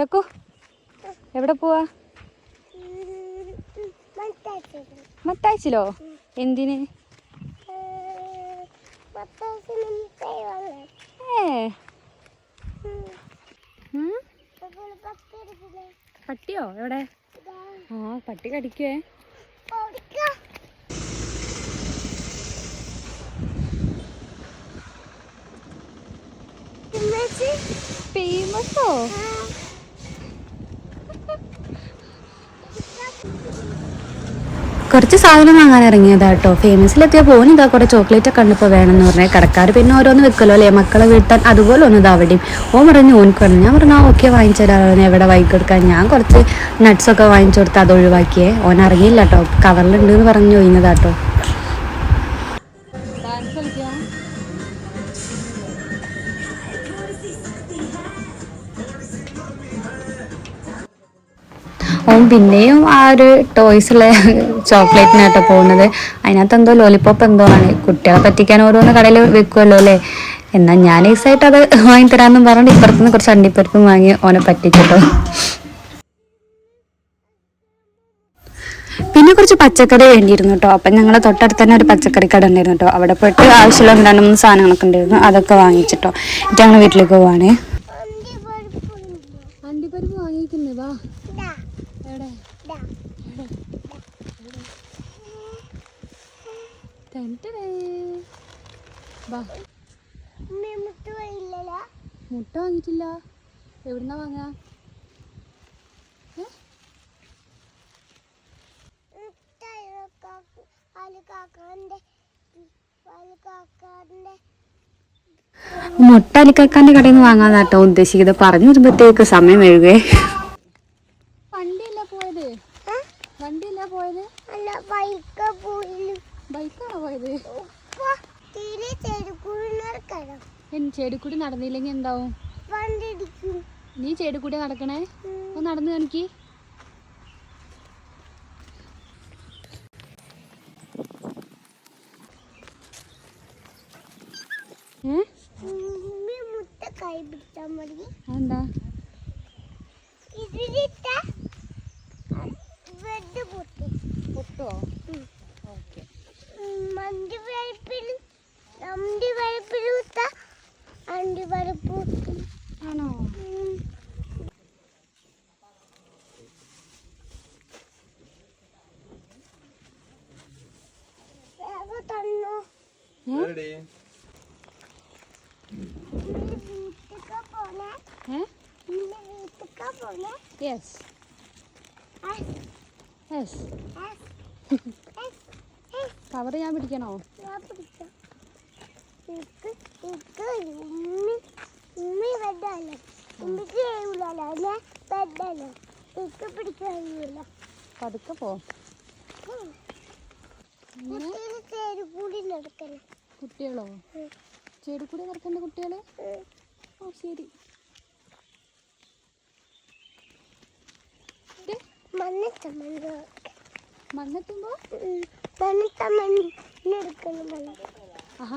ചക്കു എവിടെ പോവാ? മത്താഴ്ചയിലോ എന്തിന്? പട്ടിയോ എവിടെ? ആ പട്ടി കടിക്കുവേ. ഫേമസോ? കുറച്ച് സാധനം വാങ്ങാൻ ഇറങ്ങിയതാ കേട്ടോ ഫേമസിലെത്തിയ പോനി ഇതാ കുറേ ചോക്ലേറ്റ് കണ്ടപ്പോൾ വേണമെന്ന് പറഞ്ഞാൽ കടക്കാർ പിന്നെ ഓരോന്ന് വെക്കലോ അല്ലേ? മക്കളെ വീട്ടാൻ അതുപോലെ ഒന്ന് ഇതാ അവിടെയും. ഓൻ പറഞ്ഞു ഓൻ പറഞ്ഞു ഞാൻ പറഞ്ഞു ഓക്കെ വാങ്ങിച്ചു എവിടെ എവിടെ വാങ്ങിക്കൊടുക്കാൻ ഞാൻ കുറച്ച് നട്ട്സ് ഒക്കെ വാങ്ങിച്ചു കൊടുത്ത് അത് ഒഴിവാക്കിയേ. ഓൻ അറിയില്ല കേട്ടോ കവറിലുണ്ട് എന്ന് പറഞ്ഞു ഒഴിഞ്ഞതാ കേട്ടോ ഓൻ പിന്നെയും ആ ഒരു ടോയ്സുള്ള ചോക്ലേറ്റിനാട്ടോ പോകുന്നത് അതിനകത്ത് എന്തോ ലോലിപ്പോപ്പ് എന്തോ ആണ്. കുട്ടികളെ പറ്റിക്കാൻ ഓരോന്ന് കടയിൽ വെക്കുമല്ലോ അല്ലേ? എന്നാൽ ഞാൻ ഈസായിട്ട് അത് വാങ്ങി തരാമെന്നും പറഞ്ഞിട്ട് ഇപ്പുറത്തുനിന്ന് കുറച്ച് അണ്ടിപ്പരിപ്പും വാങ്ങി ഓനെ പറ്റിച്ചിട്ടോ. പിന്നെ കുറച്ച് പച്ചക്കറി വേണ്ടിയിരുന്നു കേട്ടോ അപ്പം ഞങ്ങളെ തൊട്ടടുത്ത് തന്നെ ഒരു പച്ചക്കറി കട ഉണ്ടായിരുന്നു കേട്ടോ അവിടെ പോയിട്ട് ആവശ്യമുള്ള രണ്ട് മൂന്ന് സാധനങ്ങളൊക്കെ ഉണ്ടായിരുന്നു. അതൊക്കെ വാങ്ങിച്ചിട്ടോ. എന്നിട്ട് ഞങ്ങൾ വീട്ടിലേക്ക് പോവാണേ. വാങ്ങിക്കുന്നേ വാ. എവിടെ? മുട്ട വാങ്ങിയിട്ടില്ല. എവിടുന്നാ വാങ്ങാ? ഏ? മുട്ട അലിക്കാക്കാന്റെ കടയിൽ നിന്ന് വാങ്ങാൻ കേട്ടോ ഉദ്ദേശിക്കുന്നത് പറഞ്ഞു വരുമ്പോഴത്തേക്ക് സമയം എഴുകേ വണ്ടിയല്ല പോയത്? വണ്ടിയല്ല പോയത്? അല്ല ബൈക്ക് പോയി ബൈക്കാണോ പോയത്? ചെടിക്കൂടി നടന്നില്ലെങ്കിൽ എന്താവും? നീ ചെടിക്കൂടി നടക്കണേ? ഒന്ന് നടന്നു എനിക്ക് ഏ? ഉമ്മി മുട്ട കൈ പിടിച്ചാൽ മതി. അതെന്താ? ഇതിലിട്ട വെഡ് പൊട്ടി. പൊട്ടുവോ ഉം. ഓക്കെ. മണ്ടി വരപ്പിൽ അണ്ടി വരപ്പിൽ വിട്ട അണ്ടി വരപ്പ് പൊട്ടി. ആണോ? തന്നോ. Yes yes. കവർ ഞാൻ പിടിക്കണോ? പതുക്കെ പോ. കുട്ടിയിൽ ചേരി കൂടി കുട്ടികളോ? നടക്കേണ്ട കുട്ടികൾ ഓ ശരി. മണ്ണെത്തുമ്പോ മണ്ണിട്ട മണ്ണ് എടുക്കണം. മണ്ണ് ആഹാ